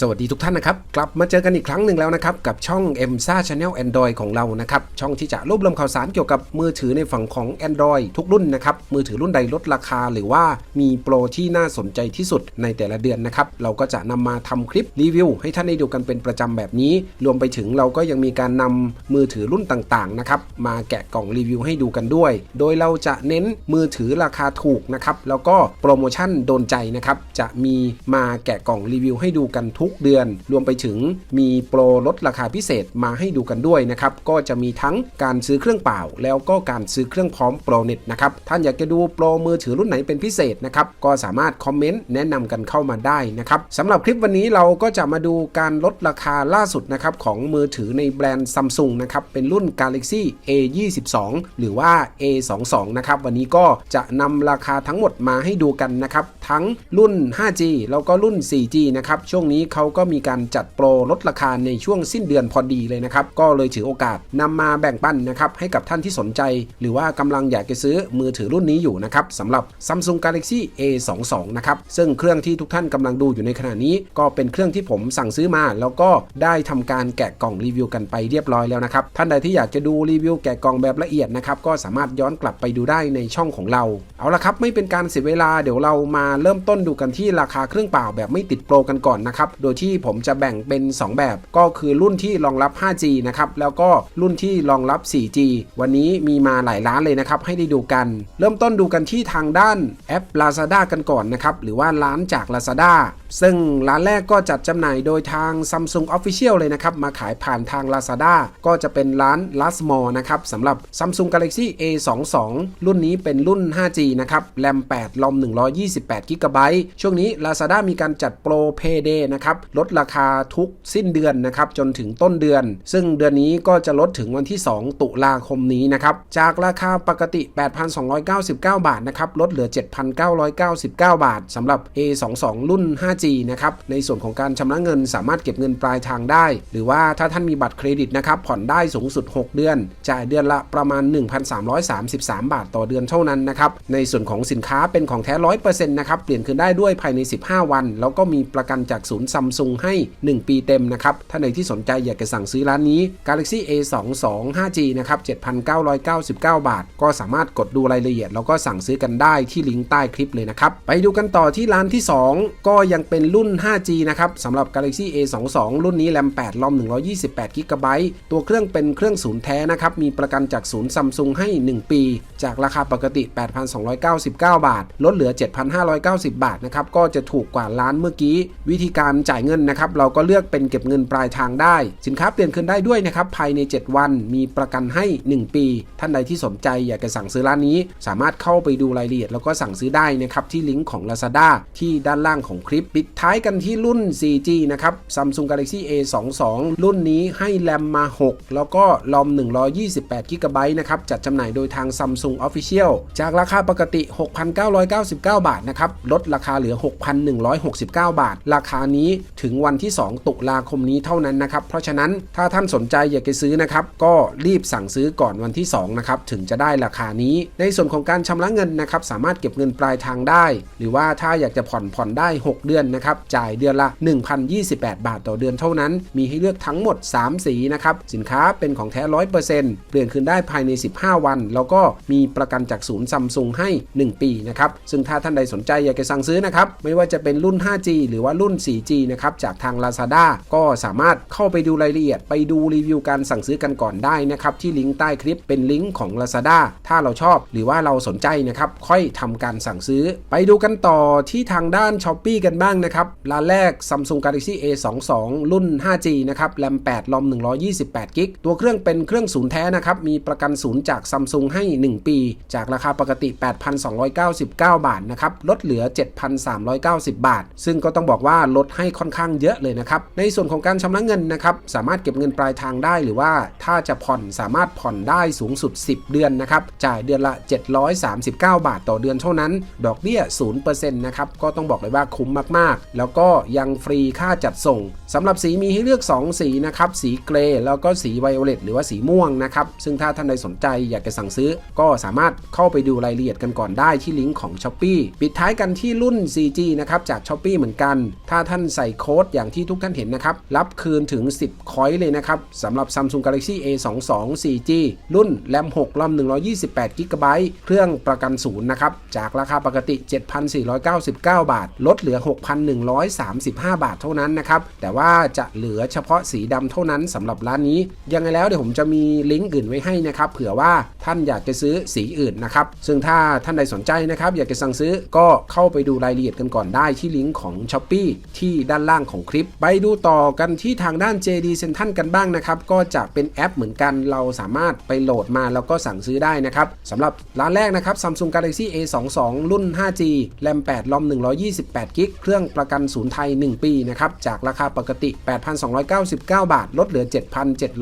สวัสดีทุกท่านนะครับ กลับมาเจอกันอีกครั้งหนึ่งแล้วนะครับ กับช่อง m s a Channel Android ของเรานะครับ ช่องที่จะรวบรวมข่าวสารเกี่ยวกับมือถือในฝั่งของ Android ทุกรุ่นนะครับ มือถือรุ่นใดลดราคา หรือว่ามีโปรที่น่าสนใจที่สุดในแต่ละเดือนนะครับ เราก็จะนำมาทำคลิปรีวิว ให้ท่านได้ดูกันเป็นประจำแบบนี้ รวมไปถึงเราก็ยังมีการนำมือถือรุ่นต่างๆนะครับมาแกะกล่องรีวิวให้ดูกันด้วย โดยเราจะเน้นมือถือราคาถูกนะครับแล้วก็โปรโมชั่นโดนใจนะครับจะมีมาแกะกล่องรีวิวให้ดูกันทุุกเดือน รวมไปถึงมีโปรลดราคาพิเศษมาให้ดูกันด้วยนะครับก็จะมีทั้งการซื้อเครื่องเปล่า แล้วก็การซื้อเครื่องพร้อมโปรเน็ตนะครับท่านอยากจะดูโปรมือถือรุ่นไหนเป็นพิเศษนะครับก็สามารถคอมเมนต์แนะนำกันเข้ามาได้นะครับสำหรับคลิปวันนี้เราก็จะมาดูการลดราคาล่าสุดนะครับของมือถือในแบรนด์ Samsung นะครับเป็นรุ่น Galaxy A22 หรือว่า A22 นะครับวันนี้ก็จะนำราคาทั้งหมดมาให้ดูกันนะครับทั้งรุ่น 5G แล้วก็รุ่น 4G นะครับช่วงนี้เขาก็มีการจัดโปรลดราคาในช่วงสิ้นเดือนพอดีเลยนะครับ ก็เลยถือโอกาสนำมาแบ่งปันนะครับให้กับท่านที่สนใจ หรือว่ากำลังอยากจะซื้อมือถือรุ่นนี้อยู่นะครับสำหรับ Samsung Galaxy A22 นะครับซึ่งเครื่องที่ทุกท่านกำลังดูอยู่ในขณะนี้ ก็เป็นเครื่องที่ผมสั่งซื้อมา แล้วก็ได้ทำการแกะกล่องรีวิวกันไปเรียบร้อยแล้วนะครับท่านใดที่อยากจะดูรีวิวแกะกล่องแบบละเอียดนะครับก็สามารถย้อนกลับไปดูได้ในช่องของเรา เอาละครับไม่เป็นการเสียเวลาเดี๋ยวเรามาเริ่มต้นดูกันที่ราคาเครื่องเปล่าแบบไม่ติดโปรกันก่อนนะครับโดยที่ผมจะแบ่งเป็น 2 แบบ ก็คือรุ่นที่รองรับ 5G นะครับ แล้วก็รุ่นที่รองรับ 4G วันนี้มีมาหลายร้านเลยนะครับ ให้ได้ดูกัน เริ่มต้นดูกันที่ทางด้านแอป Lazada กันก่อนนะครับ หรือว่าร้านจาก Lazada ซึ่งร้านแรกก็จัดจำหน่ายโดยทาง Samsung Official เลยนะครับ มาขายผ่านทาง Lazada ก็จะเป็นร้าน l a s m o r นะครับสำหรับ Samsung Galaxy A22 รุ่นนี้เป็นรุ่น 5G นะครับแรม 8 ลอม 128 g b ช่วงนี้ Lazada มีการจัดโปร Payday นะครับ ลดราคาทุกสิ้นเดือนนะครับ จนถึงต้นเดือน ซึ่งเดือนนี้ก็จะลดถึงวันที่ 2 ตุลาคมนี้นะครับ จากราคาปกติ 8,299 บาทนะครับ ลดเหลือ 7,999 บาทสำหรับ A22 รุ่น 5G นะครับในส่วนของการชำระเงินสามารถเก็บเงินปลายทางได้ หรือว่าถ้าท่านมีบัตรเครดิตนะครับผ่อนได้สูงสุด 6 เดือน จ่ายเดือนละประมาณ 1,333 บาทต่อเดือนเท่านั้นนะครับในส่วนของสินค้าเป็นของแท้100%นะครับเปลี่ยนคืนได้ด้วยภายใน 15 วัน แล้วก็มีประกันจากศูนย์ซัมซุงให้ 1 ปีเต็มนะครับถ้าในที่สนใจอยากจะสั่งซื้อร้านนี้ Galaxy A22 5G นะครับ7,999 บาท ก็สามารถกดดูรายละเอียด แล้วก็สั่งซื้อกันได้ที่ลิงก์ใต้คลิปเลยนะครับไปดูกันต่อที่ร้านที่ 2 ก็ยังเป็นรุ่น 5G นะครับสำหรับ Galaxy A22 รุ่นนี้แรม 8 ลอม 128 g b ตัวเครื่องเป็นเครื่องศูนย์แท้นะครับ มีประกันจากศูนย์ซัมซุงให้ 1 ปี จากราคาปกติ 8,299 บาท ลดเหลือ 7,590 บาทนะครับ ก็จะถูกกว่าร้านเมื่อกี้ วิธีการจ่ายเงินนะครับ เราก็เลือกเป็นเก็บเงินปลายทางได้ สินค้าเปลี่ยนคืนได้ด้วยนะครับ ภายใน 7 วัน มีประกันให้ 1 ปี ท่านใดที่สนใจอยากจะสั่งซื้อร้านนี้ สามารถเข้าไปดูรายละเอียดแล้วก็สั่งซื้อได้นะครับที่ลิงก์ของ Lazada ที่ด้านล่างของคลิปปิดท้ายกันที่รุ่น 4G นะครับ Samsung Galaxy A22 รุ่นนี้ให้แรมมา 6 แล้วก็รอม 128 g b นะครับ จัดจำหน่ายโดยทาง Samsung Official จากราคาปกติ 6,999 บาทนะครับ ลดราคาเหลือ 6,169 บาท ราคานี้ถึงวันที่ 2 ตุลาคมนี้เท่านั้นนะครับ เพราะฉะนั้นถ้าท่านสนใจอยากจะซื้อนะครับ ก็รีบสั่งซื้อก่อนวันที่ 2 นะครับ ถึงจะได้ราคานี้ ในส่วนของการชำระเงินนะครับ สามารถเก็บเงินปลายทางได้ หรือว่าถ้าอยากจะผ่อนผ่อนได้ 6 เดือนนะครับจ่ายเดือนละ 1,028 บาทต่อเดือนเท่านั้น มีให้เลือกทั้งหมด 3 สีนะครับสินค้าเป็นของแท้ 100%เปลี่ยนคืนได้ภายใน 15 วัน แล้วก็มีประกันจากศูนย์ซัมซุงให้ 1 ปีนะครับซึ่งถ้าท่านใดสนใจอยากจะสั่งซื้อนะครับไม่ว่าจะเป็นรุ่น 5G หรือว่ารุ่น 4G นะครับจากทาง Lazada ก็สามารถเข้าไปดูรายละเอียด ไปดูรีวิวการสั่งซื้อกันก่อนได้นะครับที่ลิงก์ใต้คลิปเป็นลิงก์ของ Lazada ถ้าเราชอบหรือว่าเราสนใจนะครับค่อยทำการสั่งซื้อ ไปดูกันต่อที่ทางด้าน s h อ p e e กันบ้างนะครับร้านแรก Samsung Galaxy A22 รุ่น 5G นะครับแรม 8 ลอม 128 g b ตัวเครื่องเป็นเครื่องศูนย์แท้นะครับ มีประกันศูนย์จาก Samsung ให้ 1 ปี จากราคาปกติ 8,299 บาทนะครับ ลดเหลือ 7,390 บาท ซึ่งก็ต้องบอกว่าลดให้ค่อนข้างเยอะเลยนะครับ ในส่วนของการชำระเงินนะครับ สามารถเก็บเงินปลายทางได้หรือว่าถ้าจะผ่อนสามารถผ่อนได้สูงสุด 10 เดือนนะครับจ่ายเดือนละ 739 บาทต่อเดือนเท่านั้น ดอกเบี้ย0%นะครับก็ต้องบอกเลยว่าคุ้มมากๆแล้วก็ยังฟรีค่าจัดส่งสำหรับสีมีให้เลือก 2 สีนะครับ สีเกรย์แล้วก็สีไวโอเลตหรือว่าสีม่วงนะครับ ซึ่งถ้าท่านใดสนใจอยากจะสั่งซื้อ ก็สามารถเข้าไปดูรายละเอียดกันก่อนได้ที่ลิงก์ของ s h อ p e e ปิดท้ายกันที่รุ่น 4G นะครับจาก s h อ p e e เหมือนกัน ถ้าท่านใส่โค้ดอย่างที่ทุกท่านเห็นนะครับ รับคืนถึง 10 คอยต์เลยนะครับสำหรับ Samsung Galaxy A22 4G รุ่นแรม6รอม128 g b เครื่องประกันศูนย์นะครับจากราคาปกติ 7,499 บาท ลดเหลือ6,135 บาทเท่านั้นนะครับ แต่ว่าจะเหลือเฉพาะสีดำเท่านั้นสำหรับร้านนี้ ยังไงแล้วเดี๋ยวผมจะมีลิงก์อื่นไว้ให้นะครับ เผื่อว่าท่านอยากจะซื้อสีอื่นนะครับ ซึ่งถ้าท่านใดสนใจนะครับ อยากจะสั่งซื้อก็เข้าไปดูรายละเอียดกันก่อนได้ที่ลิงก์ของ s h อ p e e ที่ด้านล่างของคลิป ไปดูต่อกันที่ทางด้าน JD Central กันบ้างนะครับ ก็จะเป็นแอปเหมือนกันเราสามารถไปโหลดมาแล้วก็สั่งซื้อได้นะครับสำหรับร้านแรกนะครับ Samsung Galaxy A22 รุ่น 5G แรม8รอม128 g b เครื่องรื่องประกันศูนย์ไทย 1 ปีนะครับจากราคาปกติ 8,299 บาท ลดเหลือ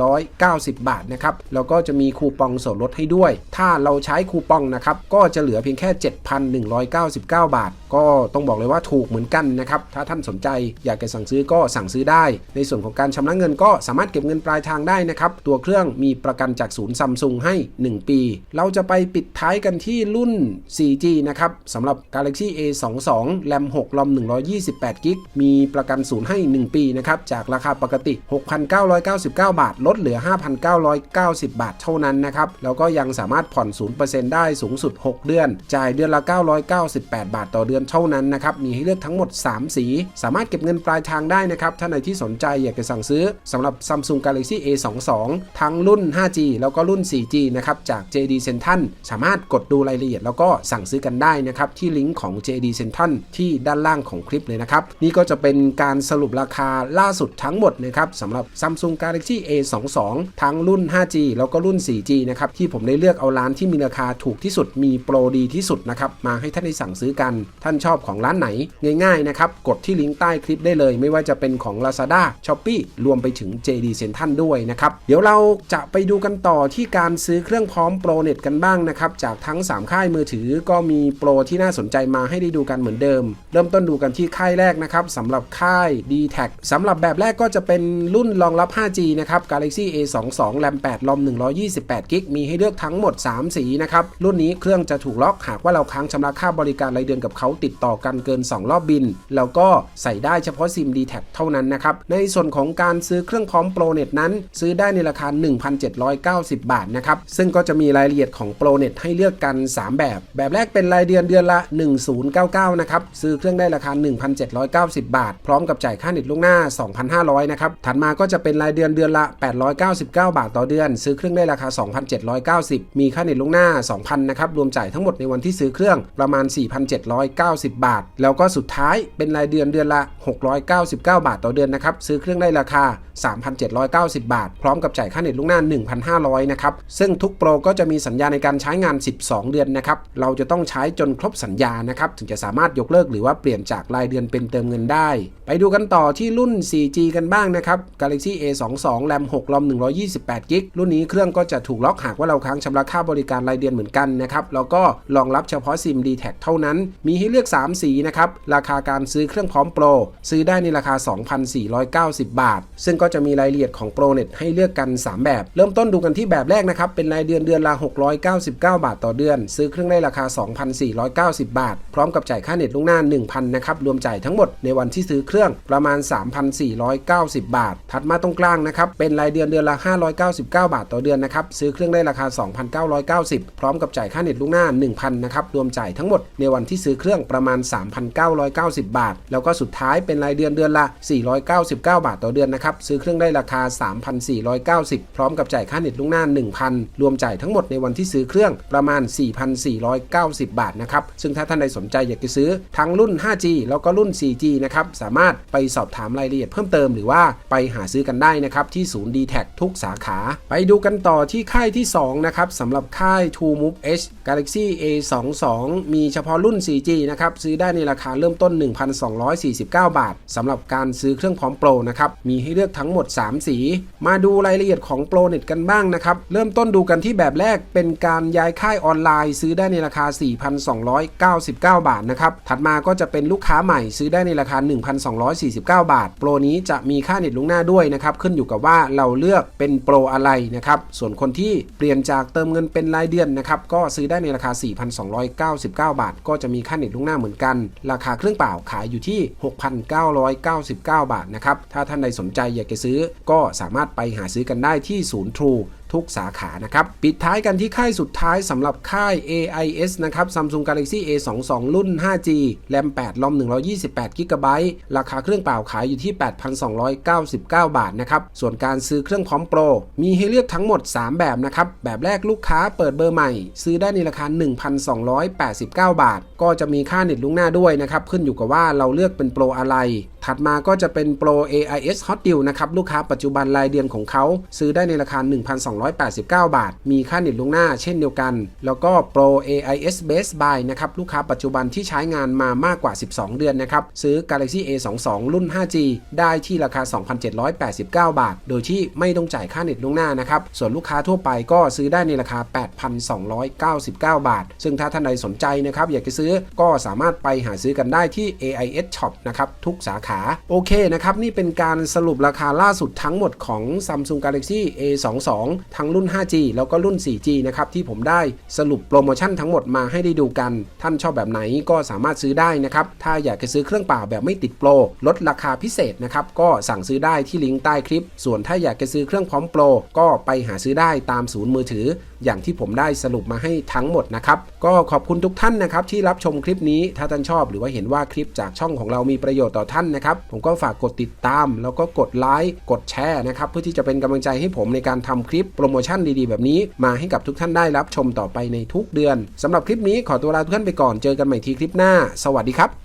7,790 บาทนะครับแล้วก็จะมีคูปองส่วนลดให้ด้วย ถ้าเราใช้คูปองนะครับก็จะเหลือเพียงแค่ 7,199 บาท ก็ต้องบอกเลยว่าถูกเหมือนกันนะครับถ้าท่านสนใจอยากจะสั่งซื้อก็สั่งซื้อได้ ในส่วนของการชำระเงินก็สามารถเก็บเงินปลายทางได้นะครับตัวเครื่องมีประกันจากศูนย์ซัมซุงให้ 1 ปี เราจะไปปิดท้ายกันที่รุ่น 4G นะครับสำหรับ Galaxy A22 แรม6รอม128 g b มีประกันศูนย์ให้ 1 ปีนะครับ จากราคาปกติ 6,999 บาท ลดเหลือ 5,990 บาทเท่านั้นนะครับ แล้วก็ยังสามารถผ่อน 0%ได้สูงสุด 6 เดือน จ่ายเดือนละ 998 บาทต่อเดือนเท่านั้นนะครับ มีให้เลือกทั้งหมด 3 สี สามารถเก็บเงินปลายทางได้นะครับท่านใดที่สนใจอยากจะสั่งซื้อสำหรับ Samsung Galaxy A22 ทั้งรุ่น 5G แล้วก็รุ่น 4G นะครับ จาก JD Central สามารถกดดูรายละเอียด แล้วก็สั่งซื้อกันได้นะครับที่ลิงก์ของ JD Central ที่ด้านล่างของคลิปเลยนะครับ นี่ก็จะเป็นการสรุปราคาล่าสุดทั้งหมดนะครับสำหรับ Samsung Galaxy A22 ทั้งรุ่น 5G แล้วก็รุ่น 4G นะครับที่ผมได้เลือกเอาร้านที่มีราคาถูกที่สุดมีโปรดีที่สุดนะครับมาให้ท่านได้สั่งซื้อกัน ท่านชอบของร้านไหนง่ายๆนะครับกดที่ลิงก์ใต้คลิปได้เลย ไม่ว่าจะเป็นของ Lazada Shopee รวมไปถึง JD Central ด้วยนะครับเดี๋ยวเราจะไปดูกันต่อที่การซื้อเครื่องพร้อมโปรเน็ตกันบ้างนะครับจากทั้ง 3 ค่ายมือถือก็มีโปรที่น่าสนใจมาให้ได้ดูกันเหมือนเดิม เริ่มต้นดูกันที่ค่ายแรกนะครับสำหรับค่าย d t แทสำหรับแบบแรกก็จะเป็นรุ่นรองรับ 5G นะครับ Galaxy A22 แรม8รอม128 g b มีให้เลือกทั้งหมด 3 สีนะครับ รุ่นนี้เครื่องจะถูกล็อกหากว่าเราค้างชำระค่าบริการรายเดือนกับเขาติดต่อกันเกิน 2 รอบบิน แล้วก็ใส่ได้เฉพาะซิม d t แทเท่านั้นนะครับ ในส่วนของการซื้อเครื่องพร้อมโปรเน็ตนั้น ซื้อได้ในราคา 1,790 บาทนะครับ ซึ่งก็จะมีรายละเอียดของโปรเน็ตให้เลือกกัน 3 แบบ แบบแรกเป็นรายเดือนเดือนละ 1099 นะครับ ซื้อเครื่องได้ราคา1,790 บาท พร้อมกับจ่ายค่าเน็ตล่วงหน้า 2,500 นะครับ ถัดมาก็จะเป็นรายเดือนเดือนละ 899 บาทต่อเดือน ซื้อเครื่องได้ราคา 2,790 มีค่าเน็ตล่วงหน้า 2,000 นะครับ รวมจ่ายทั้งหมดในวันที่ซื้อเครื่องประมาณ 4,790 บาท แล้วก็สุดท้ายเป็นรายเดือนเดือนละ 699 บาทต่อเดือนนะครับ ซื้อเครื่องได้ราคา 3,790 บาท พร้อมกับจ่ายค่าเน็ตล่วงหน้า 1,500 นะครับ ซึ่งทุกโปรก็จะมีสัญญาในการใช้งาน 12 เดือนนะครับ เราจะต้องใช้จนครบสัญญานะครับ ถึงจะสามารถยกเลิกหรือว่าเปลี่ยนจากรายเดือนเป็นเติมเงินได้ ไปดูกันต่อที่รุ่น 4G กันบ้างนะครับ Galaxy A22 แรม6รอม128 g b รุ่นนี้เครื่องก็จะถูกล็อกหากว่าเราค้างชำระค่าบริการรายเดือนเหมือนกันนะครับ แล้วก็รองรับเฉพาะซิม d t แทเท่านั้น มีให้เลือก 3 สีนะครับ ราคาการซื้อเครื่องพร้อมโปร ซื้อได้ในราคา 2,490 บาท ซึ่งก็จะมีรายละเอียดของโปรเน็ตให้เลือกกัน 3 แบบ เริ่มต้นดูกันที่แบบแรกนะครับ เป็นรายเดือนเดือนละ 699 บาทต่อเดือน ซื้อเครื่องได้ราคา 2,490 บาท พร้อมกับจ่ายค่าเน็ตล่วงหน้า 1,000นะครับรวมจ่ายทั้งหมดในวันที่ซื้อเครื่องประมาณ 3,490 บาท ถัดมาตรงกลางนะครับ เป็นรายเดือนเดือนละ 599 บาทต่อเดือนนะครับ ซื้อเครื่องได้ราคา 2,990 พร้อมกับจ่ายค่าเน็ตล่วงหน้า 1,000 นะครับ รวมจ่ายทั้งหมดในวันที่ซื้อเครื่องประมาณ 3,990 บาท แล้วก็สุดท้ายเป็นรายเดือนเดือนละ 499 บาทต่อเดือนนะครับ ซื้อเครื่องได้ราคา 3,490 พร้อมกับจ่ายค่าเน็ตล่วงหน้า 1,000 รวมจ่ายทั้งหมดในวันที่ซื้อเครื่องประมาณ 4,490 บาทนะครับ ซึ่งถ้าท่านใดสนใจอยากจะซื้อทั้งรุ่น 5G แล้วก็รุ่น 4G นะครับ สามารถไปสอบถามรายละเอียดเพิ่มเติมหรือว่าไปหาซื้อกันได้นะครับ ที่ศูนย์ d t แททุกสาขา ไปดูกันต่อที่ค่ายที่ 2 นะครับสำหรับค่าย True Move H Galaxy A22 มีเฉพาะรุ่น 4G นะครับ ซื้อได้ในราคาเริ่มต้น 1,249 บาทสำหรับการซื้อเครื่องพร้อมโปรนะครับ มีให้เลือกทั้งหมด 3 สี มาดูรายละเอียดของโปรเน็ตกันบ้างนะครับ เริ่มต้นดูกันที่แบบแรกเป็นการย้ายค่ายออนไลน์ ซื้อได้ในราคา 4,299 บาทนะครับ ถัดมาก็จะเป็นลูกค้าใหม่ซื้อได้ในราคา 1,249 บาท โปรนี้จะมีค่าเน็ตล่วงหน้าด้วยนะครับ ขึ้นอยู่กับว่าเราเลือกเป็นโปรอะไรนะครับ ส่วนคนที่เปลี่ยนจากเติมเงินเป็นรายเดือนนะครับ ก็ซื้อได้ในราคา 4,299 บาท ก็จะมีค่าเน็ตล่วงหน้าเหมือนกัน ราคาเครื่องเปล่าขายอยู่ที่1,999 บาทนะครับ ถ้าท่านใดสนใจอยากจะซื้อก็สามารถไปหาซื้อกันได้ที่ศูนย์ True ทุกสาขานะครับ ปิดท้ายกันที่ค่ายสุดท้ายสำหรับค่าย AIS นะครับ Samsung Galaxy A22 รุ่น 5G แรม 8 ลอม 128 g b ราคาเครื่องเปล่าขายอยู่ที่ 8,299 บาทนะครับ ส่วนการซื้อเครื่องพร้อมโปร มีให้เลือกทั้งหมด 3 แบบนะครับ แบบแรกลูกค้าเปิดเบอร์ใหม่ ซื้อได้ในราคา 1,289 บาท ก็จะมีค่าเน็ตลุงหน้าด้วยนะครับ ขึ้นอยู่กับว่าเราเลือกเป็นโปรอะไร ถัดมาก็จะเป็นโปร AIS Hot Deal นะครับ ลูกค้าปัจจุบันรายเดือนของเขาซื้อได้ในราคา 1,2 1,289 บาท มีค่าเน็ตลุงหน้าเช่นเดียวกัน แล้วก็โปร AIS Best Buy นะครับลูกค้าปัจจุบันที่ใช้งานมามากกว่า 12 เดือนนะครับซื้อ Galaxy A22 รุ่น 5G ได้ที่ราคา 2,789 บาท โดยที่ไม่ต้องจ่ายค่าเน็ตลุงหน้านะครับส่วนลูกค้าทั่วไปก็ซื้อได้ในราคา 8,299 บาท ซึ่งถ้าท่านใดสนใจนะครับอยากจะซื้อก็สามารถไปหาซื้อกันได้ที่ AIS Shop นะครับทุกสาขาโอเคนะครับนี่เป็นการสรุปราคาล่าสุดทั้งหมดของ Samsung Galaxy A22 ทั้งรุ่น 5G แล้วก็รุ่น 4G นะครับที่ผมได้สรุปโปรโมชั่นทั้งหมดมาให้ได้ดูกัน ท่านชอบแบบไหนก็สามารถซื้อได้นะครับ ถ้าอยากจะซื้อเครื่องเปล่าแบบไม่ติดโปร ลดราคาพิเศษนะครับ ก็สั่งซื้อได้ที่ลิงก์ใต้คลิป ส่วนถ้าอยากจะซื้อเครื่องพร้อมโปร ก็ไปหาซื้อได้ตามศูนย์มือถือ อย่างที่ผมได้สรุปมาให้ทั้งหมดนะครับ ก็ขอบคุณทุกท่านนะครับที่รับชมคลิปนี้ ถ้าท่านชอบหรือว่าเห็นว่าคลิปจากช่องของเรามีประโยชน์ต่อท่านนะครับ ผมก็ฝากกดติดตาม แล้วก็กดไลค์ กดแชร์นะครับ เพื่อที่จะเป็นกำลังใจให้ผมในการทำคลิปปรโมชั่นดีๆ แบบนี้มาให้กับทุกท่านได้รับชมต่อไปในทุกเดือนสำหรับคลิปนี้ขอตัวลาทุกท่านไปก่อนเจอกันใหม่ทีคลิปหน้า สวัสดีครับ